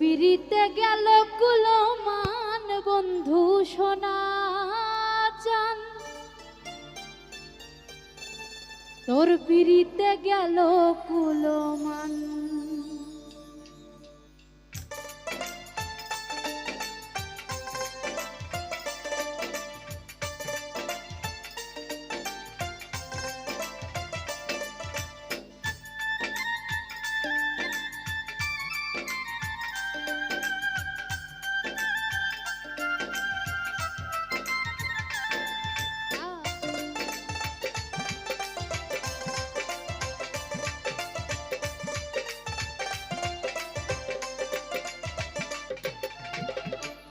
পিড়িতে গেল কুলমান বন্ধু সোনা চান। তোর পিড়িতে গেল কুলমান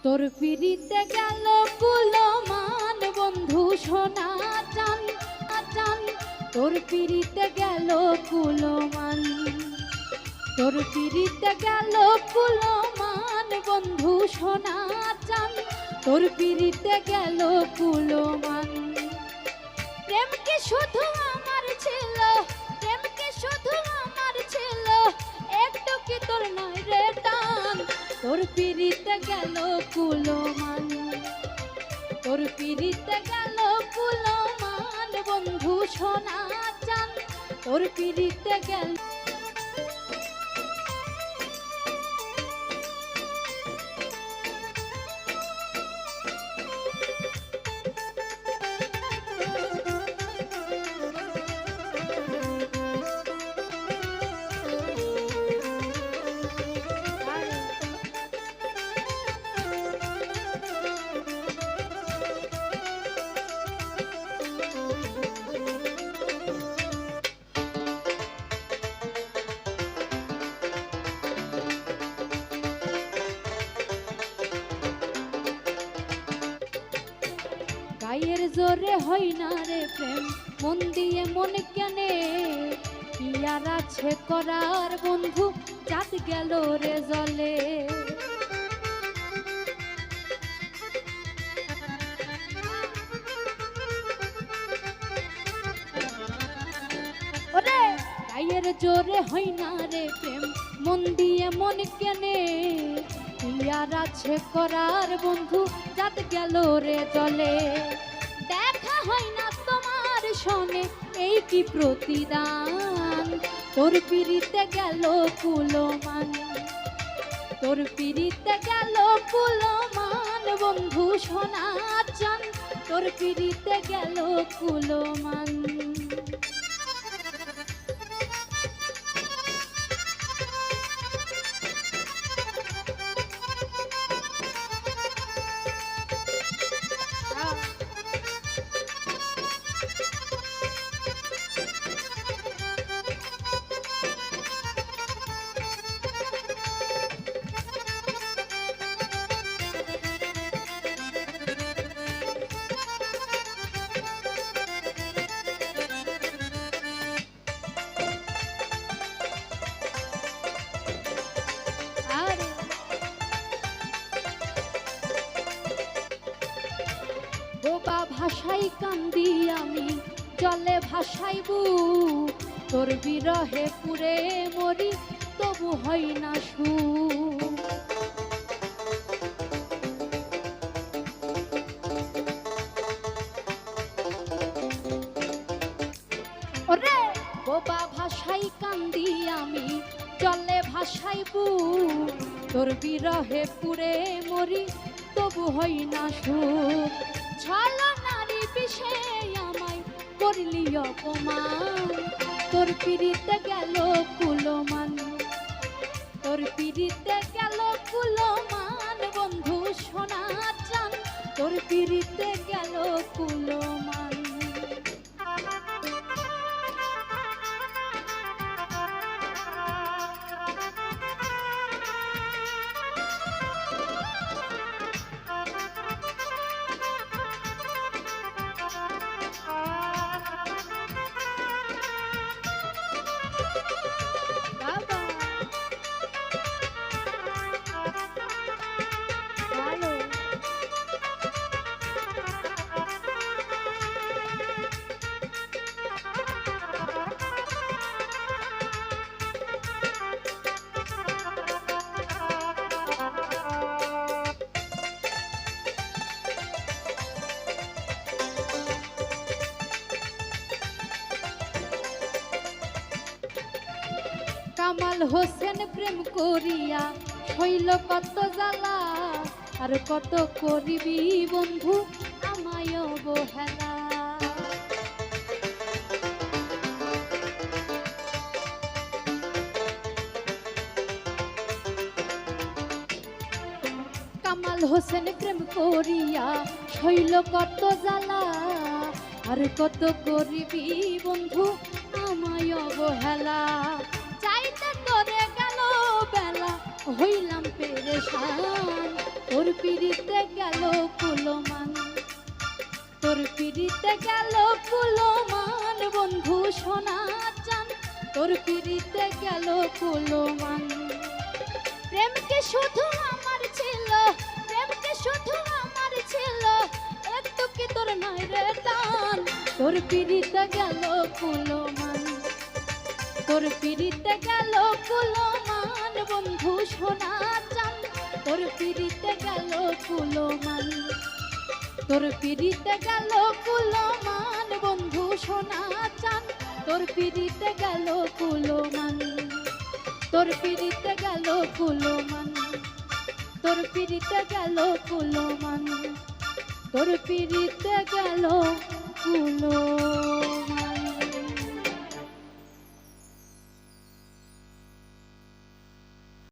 তোর পিড়িতে গেল কুলমান বন্ধু, সোনা চান চান। তোর পিড়িতে গেল কুলমান। তোর পিড়িতে গেল কুলমান বন্ধু, সোনা চান। তোর পিড়িতে গেল কুলমান। প্রেম কি শুধু আমার ছিল? প্রেম কি শুধু আমার ছিল? একটু কি তোর নয় রে টান? তোর পিড়িতে গেল কুলমান তোর পিড়িতে গেল কুলমান বন্ধু সোনা চান তোর পিড়িতে গেল জোরে হয় না রে প্রেম। মন দিয়ে মন কেনে ইয়ার আছে করার বন্ধু চাঁদ গেল রে জলে। ওরে! গায়ের জোরে হয় না রে প্রেম। মন দিয়ে মন কেনে ইয়ার আছে করার বন্ধু চাঁদ গেল রে জলে। হয় না তোমার সনে এই কি প্রতিদান? তোর পিড়িতে গেল কুলমান, তোর পিড়িতে গেল কুলমান, বন্ধু সোনা চান তোর পিড়িতে গেল কুলমান। বোবা ভাষাই কান্দি আমি, জলে ভাসাইবু। তোর বিরহে পুরে মরি, তবু হয় না সু বোবা ভাষাই কান্দি আমি, জলে ভাসাইবু। তোর বিরহে পুরে মরি, তবু হই না সুখ ছলা নারী বিষে আমায় করলি অপমান। তোর পিড়িতে গেল কুলমান। তোর পিড়িতে কামাল হোসেন প্রেম করিয়া হইল কত জ্বালা, আর কত করিবি বন্ধু আমায় অবহেলা। কামাল হোসেন প্রেম করিয়া হইল কত জ্বালা, আর কত করিবি বন্ধু আমায় অবহেলা। পিড়িতে গেল কুলমান তোর পিড়িতে গেল কুলমান বন্ধু সোনা চান। তোর পিড়িতে গেল কুলমান প্রেমকে শুধু আমার ছিল, প্রেমকে শুধু আমার ছিল, একটু কি তোর নয় রে টান? তোর পিড়িতে গেল কুলমান তোর পিড়িতে গেল কুলমান বন্ধু সোনা তোর পিড়িতে গেল কুলমান তোর পিড়িতে গেল কুলমান বন্ধু সোনা চান। তোর পিড়িতে গেল কুলমান তোর পিড়িতে গেল কুলমান তোর পিড়িতে গেল কুলমান তোর পিড়িতে গেল কুলো